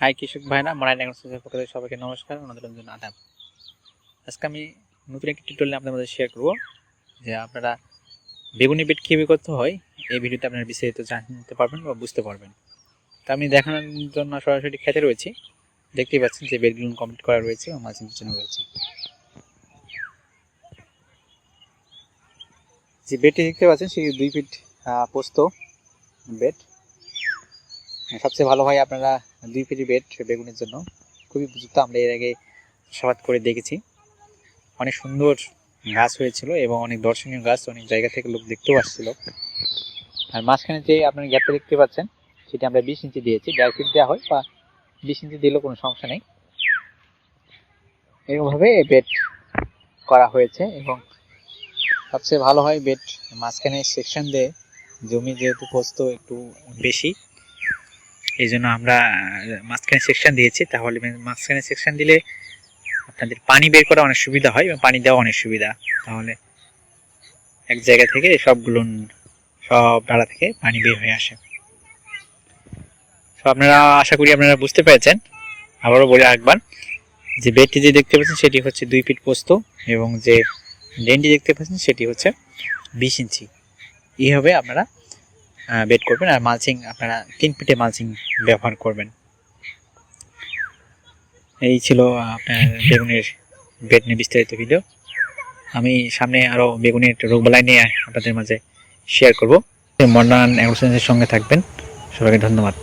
High কৃষক ভাইরা মরাইন এগ্রোসের পক্ষ থেকে সবাইকে নমস্কার ওনাদের জন্য আদাব। আজকে আমি নতুন একটি টিউটোরিয়াল আপনাদের মধ্যে শেয়ার করব, যে আপনারা বেগুনি বেড কীভাবে করতে হয়, এই ভিডিওতে আপনারা বিস্তারিত জানতে পারবেন বা বুঝতে পারবেন। তা আমি দেখানোর জন্য সরাসরি খেতে রয়েছি। দেখতেই পাচ্ছেন যে বেডগুলো কমপ্লিট করা রয়েছে ও মাঝে পিছনে রয়েছে। যে বেডটি দেখতে পাচ্ছেন, সেই দুই ফিট পোস্ত বেড। সবচেয়ে ভালো হয় আপনারা দুই ফিটি বেড বেগুনের জন্য। খুবই উপযুক্ত, আমরা এর আগে চাষাবাদ করে দেখেছি। অনেক সুন্দর গাছ হয়েছিল এবং অনেক দর্শনীয় গাছ, অনেক জায়গা থেকে লোক দেখতেও আসছিল। আর মাঝখানে যে আপনার গ্যাপটা দেখতে পাচ্ছেন, সেটা আমরা বিশ ইঞ্চি দিয়েছি। দেড় ফিট দেওয়া হয় বা বিশ ইঞ্চি দিলেও কোনো সমস্যা নেই। এরকমভাবে বেড করা হয়েছে এবং সবচেয়ে ভালো হয় বেড মাঝখানে সেকশন দিয়ে, জমি যেহেতু পোস্ত একটু বেশি এই জন্য আমরা মাঝখানে সেকশন দিয়েছি। তাহলে মাঝখানে সেকশন দিলে আপনাদের পানি বের করা অনেক সুবিধা হয় এবং পানি দেওয়া অনেক সুবিধা। তাহলে এক জায়গা থেকে সবগুলো সব ডালা থেকে পানি বের হয়ে আসে। তো আপনারা, আশা করি আপনারা বুঝতে পেরেছেন। আবারও বলে একবার যে বেডটি যে দেখতে পাচ্ছেন সেটি হচ্ছে দুই ফিট পোস্ত এবং যে ডেনটি দেখতে পাচ্ছেন সেটি হচ্ছে বিশ ইঞ্চি। এইভাবে আপনারা বেড করবেন আর মালচিং আপনারা তিন ফিটে মালচিং ব্যবহার করবেন। এই ছিল আপনার বেগুনের বেড নিয়ে বিস্তারিত ভিডিও আমি সামনে আরও বেগুনের রোগবালাই নিয়ে আপনাদের মাঝে শেয়ার করব। মডার্ন অ্যাগ্রোসেন্সের সঙ্গে থাকবেন। সবাইকে ধন্যবাদ।